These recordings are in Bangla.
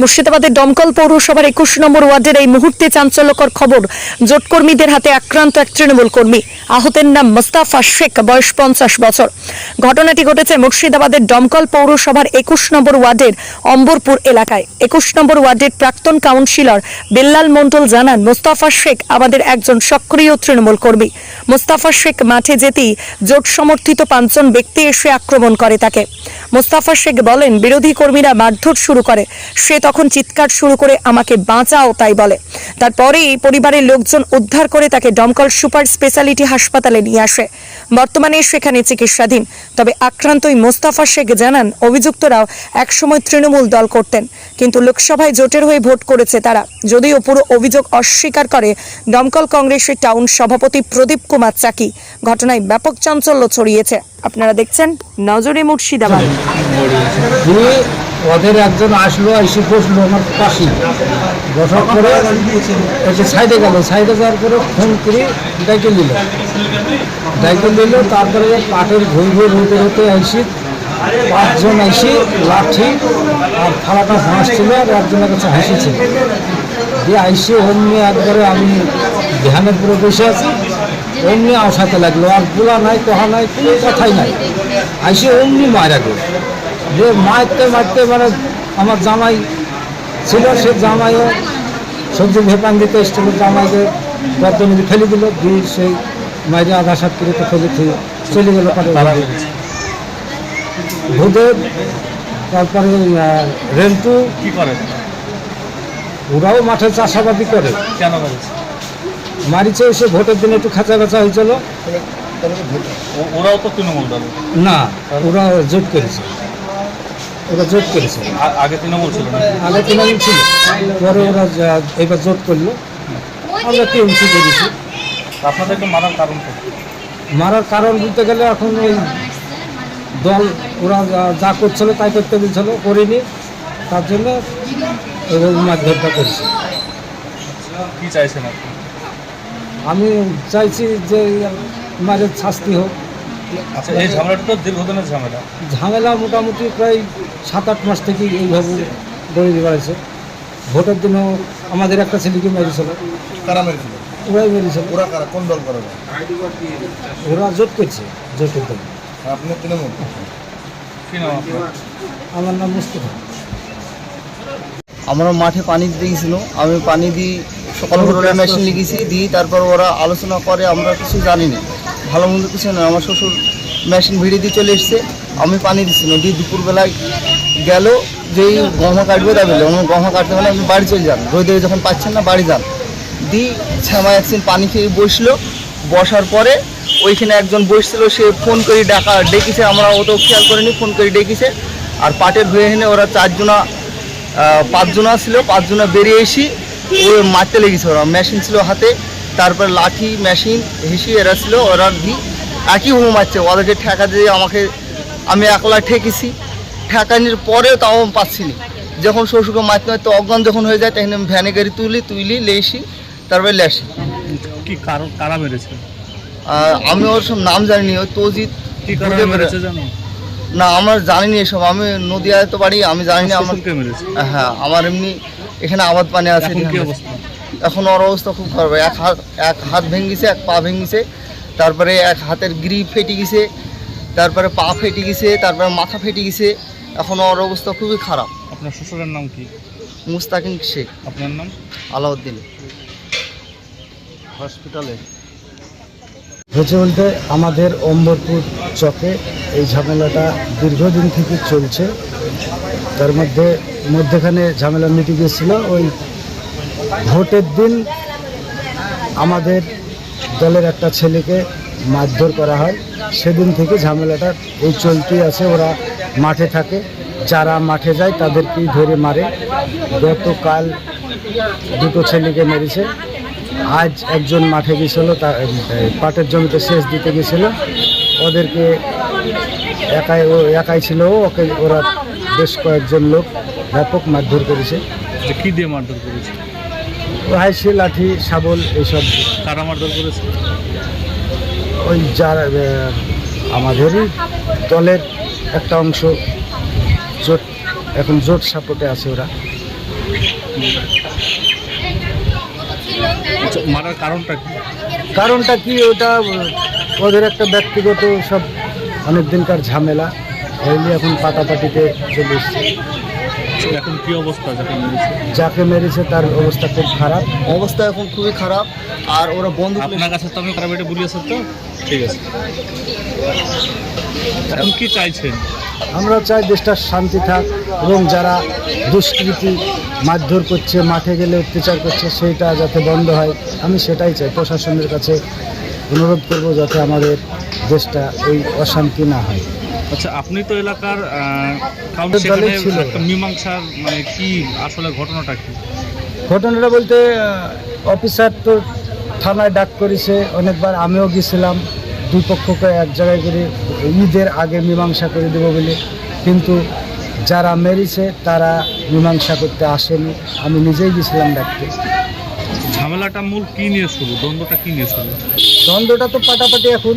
মুর্শিদাবাদের দমকল পৌরসভার একুশ নম্বর ওয়ার্ডের এই মুহূর্তে চাঞ্চল্যকর খবর। জোটকর্মীদের হাতে আক্রান্ত এক তৃণমূল কর্মী। আহতের নাম মোস্তাফা শেখ, বয়স পঞ্চাশ বছর। ঘটনাটি ঘটেছে মুর্শিদাবাদের দমকল পৌরসভার একুশ নম্বর ওয়ার্ডের অম্বরপুর এলাকায়। একুশ নম্বর ওয়ার্ডের প্রাক্তন কাউন্সিলর বেল্লাল মণ্ডল জানান, মোস্তাফা শেখ আমাদের একজন সক্রিয় তৃণমূল কর্মী। মোস্তাফা শেখ মাঠে যেতেই জোট সমর্থিত পাঁচজন ব্যক্তি এসে আক্রমণ করে তাকে। মোস্তাফা শেখ বলেন, বিরোধী কর্মীরা মারধর শুরু করে। সে তখন চিৎকার শুরু করে, আমাকে বাঁচাও, তাই বলে। তারপরেই পরিবারের লোকজন উদ্ধার করে তাকে দমকল সুপার স্পেশালিটি হাসপাতালে নিয়ে আসে। বর্তমানে সেখানে চিকিৎসাধীন। তবে আক্রান্তই মোস্তাফা শেখ জানান, অভিযুক্তরাও একসময় তৃণমূল দল করতেন। কিন্তু লোকসভায় জোটের হয়ে ভোট করেছে তারা। যদিও পুরো অভিযোগ অস্বীকার করে, দমকল কংগ্রেসের টাউন সভাপতি প্রদীপ কুমার চাকি। ঘটনায় ব্যাপক চাঞ্চল্য ছড়িয়েছে। আপনারা দেখছেন নজরে মুর্শিদাবাদ। ওদের একজন আসলো, এসে বসল আমার পাশে। বসার পরে এসে সাইডে গেল, সাইডে যাওয়ার পরে ফোন করে ডাইকে নিল। ডাইকে নিল, তারপরে পাটের ভই ভই হতে হতে আইসি, পাঁচজন আইসি, লাঠি আর থালাটা হাঁস ছিল আর একজনের কাছে হাসি ছিল দিয়ে আইসি, অমনি একবারে আমি ধ্যানের পুরো বসে আছি। অমনি আসাতে লাগল আর গোলা নাই কহা নাই কোনো কথাই নাই। আইসি অমনি মারা গেল যে মারতে মারতে মানে আমার জামাই ছিল সে জামাইও সবজি ভেপান দিতে এসেছিল জামাইকে গর্দনে ফেলে দিল দিয়ে সেই মাইরে আধা সাত করে তো ফেলে চলে গেল ভূদেব তারপরে রেন্টু কি করে? ওরাও মাঠে চাষাবাদি করে। কেন মারিছে এসে ভোটের দিনে একটু খাঁচা খাঁচা হয়েছিল। ওরাও তো তৃণমূল দল। না ওরা জোট করেছে। ওরা জোট করেছে। আগে তৃণমূল ছিল না? আগে তৃণমূল ছিল। পরে ওরা এবার জোট করল। আমরা টিএমসি করেছি। আপনাদেরকে মারার কারণ মারার কারণ বলতে গেলে এখন ওই দল ওরা যা- করছিল তাই করতে বলছিল করিনি। তার জন্য মারধরটা করছি। কি চাইছেন আপনি? আমি চাইছি যে মারের শাস্তি হোক। আচ্ছা এই ঝামেলাটা তো দীর্ঘদিনের ঝামেলা? ঝামেলা মোটামুটি প্রায় সাত আট মাস থেকেই এইভাবে দৌড়ে বেড়াচ্ছে। ভোটের দিনও আমাদের একটা ছেলেকে মেরেছিল। কারা মেরেছিল? ওরাই মেরেছিল। ওরা কারা? কোন দল করে ওরা জোট করছে জোটের দল। আপনি তৃণমূল আপনার? আমার নাম মুস্তফা। আমরা মাঠে পানি দিতে গেছিল আমি পানি দিই ভোরবেলা মেশিন লিখেছি দিই তারপর ওরা আলোচনা করে আমরা কিছু জানি না। ভালো মন্দ কিছু না আমার শ্বশুর মেশিন ভিড়ে দিয়ে চলে এসছে আমি পানি দিচ্ছি না। দিয়ে দুপুরবেলায় গেল যেই গহমা কাটবে তা বলে আমার গহমা কাটতে মানে আপনি বাড়ি চলে যান। রোদে যখন পাচ্ছেন না বাড়ি যান। দি শ্যামা একদিন পানি খেয়ে বসল। বসার পরে ওইখানে একজন বসছিল সে ফোন করে ডাকা ডেকেছে আমরা অত খেয়াল করিনি ফোন করে ডেকেছে। আর পাটের হয়ে এনে ওরা চারজনা পাঁচজনা ছিল পাঁচজনা বেরিয়ে এসি ও মারতে লেগেছে ওরা। মেশিন ছিল হাতে তারপর লাঠি মেশিন হিসি এরা ছিল ওরা দি একই হুম মারছে। ওদেরকে ঠেকা দিয়ে আমাকে আমি একলা ঠেকেছি। ঠেকানির পরেও তাও আমি পাচ্ছি না। যখন শ্বশুরকে মারতে মারতে অজ্ঞান যখন হয়ে যায় তখন আমি ভ্যানে গাড়ি তুলি তুইলি লেসি তারপরে লেসি। কি কারণ কারা মেরেছে? আমি ওর সব নাম জানিনি ওই তজিৎ কি কারণে মেরেছে জানো? না আমার জানিনি এসব। আমি নদিয়ায় তো বাড়ি আমি জানি না আমার হ্যাঁ আমার এমনি এখানে আবাদ পানি আছে এখন অবস্থা? এখন ওর অবস্থা খুব খারাপ এক হাত এক হাত ভেঙেছে এক পা ভেঙেছে। তারপরে এক হাতের গ্রিপ ফেটে গেছে তারপরে পা ফেটে গেছে তারপরে মাথা ফেটে গেছে। এখন ওর অবস্থা খুবই খারাপ। আপনার শ্বশুরের নাম কি? মুস্তাকিম শেখ। আপনার নাম? আলাউদ্দিন। হসপিটালে। হচ্ছে বলতে আমাদের অম্বরপুর চকে এই ঝামেলাটা দীর্ঘদিন থেকে চলছে। তার মধ্যে মধ্যেখানে ঝামেলা মিটে গিয়েছিল ওই ভোটের দিন আমাদের দলের একটা ছেলেকে মারধর করা হয়। সেদিন থেকে ঝামেলাটা এই চলতেই আছে। ওরা মাঠে থাকে। যারা মাঠে যায় তাদেরকেই ধরে মারে। গতকাল দুটো ছেলেকে মেরেছে। আজ একজন মাঠে গেছিল তা পাটের জমিতে সেচ দিতে গেছিল। ওদেরকে একাই ও, একাই ছিল ওকে ওরা বেশ কয়েকজন লোক ব্যাপক মারধর করেছে। যে কি দিয়ে মারধর করেছে? হাইসি লাঠি শাবল এইসব কারা মারধর করেছে? ওই যারা আমাদেরই দলের একটা অংশ জোট এখন জোট সাপোর্টে আছে ওরা। আচ্ছা মারার কারণটা কি? কারণটা কি? ওটা ওদের একটা ব্যক্তিগত সব অনেক দিনকার ঝামেলা। হইলে এখন পাটাপাটিতে চলে এসছে। এখন কি অবস্থা যাকে মেরেছে? যাকে মেরেছে তার অবস্থা খুব খারাপ। অবস্থা এখন খুবই খারাপ। আর ওরা বন্দুক আপনার কাছে তো আমি খারাপ এটা বলিয়েছেন তো। ঠিক আছে। এখন কি চাইছেন? আমরা চাই দেশটার শান্তি থাক এবং যারা দুষ্কৃতি মারধর করছে মাঠে গেলে অত্যাচার করছে সেইটা যাতে বন্ধ হয়। আমি সেটাই চাই। প্রশাসনের কাছে অনুরোধ করব যাতে আমাদের দেশটা এই অশান্তি না হয়। আচ্ছা আপনি তো এলাকার মীমাংসার মানে কি আসলে ঘটনাটা কি? ঘটনাটা বলতে অফিসার তো থানায় ডাক করেছে অনেকবার আমিও গেছিলাম দুই পক্ষকে এক জায়গায় করে ঈদের আগে মীমাংসা করে দেবো বলে। কিন্তু যারা মেরেছে তারা মীমাংসা করতে আসেনি। আমি নিজেই গেছিলাম ডাকতে। ঝামেলাটা মূল কী নিয়ে শুরু? দ্বন্দ্বটা কী নিয়ে শুরু? দ্বন্দ্বটা তো পাটাপাটি এখন।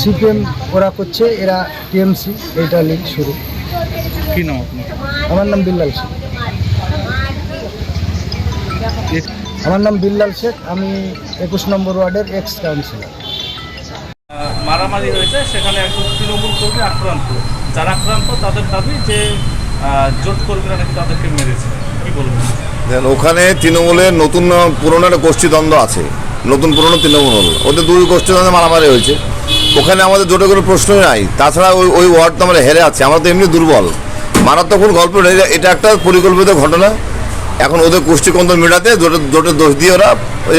সিপিএম ওরা করছে এরা টিএমসি এইটা লিগ শুরু। কি নাম আপনার? আমার নাম বিল্লাল শেখ। আমার নাম বিল্লাল শেখ আমি একুশ নম্বর ওয়ার্ডের এক্স কাউন্সিলর মারামারি হয়েছে সেখানে একজন তৃণমূল কর্মী আক্রান্ত। যারা আক্রান্ত তাদের দাবি যে জোট কর্মীরা নাকি তাদেরকে মেরেছে। কি বলবেন? দেখেন, ওখানে তৃণমূলের নতুন পুরনো একটা গোষ্ঠীদ্বন্দ্ব আছে। নতুন পুরনো তৃণমূল ওদের দুই গোষ্ঠীর মধ্যে মারামারি হয়েছে। ওখানে আমাদের জোটে কোনো প্রশ্নই নাই। তাছাড়া ওই ওই ওয়ার্ড তো আমরা হেরে আছে। আমরা তো এমনি দুর্বল। মারাত্মক কোনো গল্প এটা একটা পরিকল্পিত ঘটনা। এখন ওদের গোষ্ঠী কন্দল মেটাতে দুটো জোটের দোষ দিয়ে ওরা ওই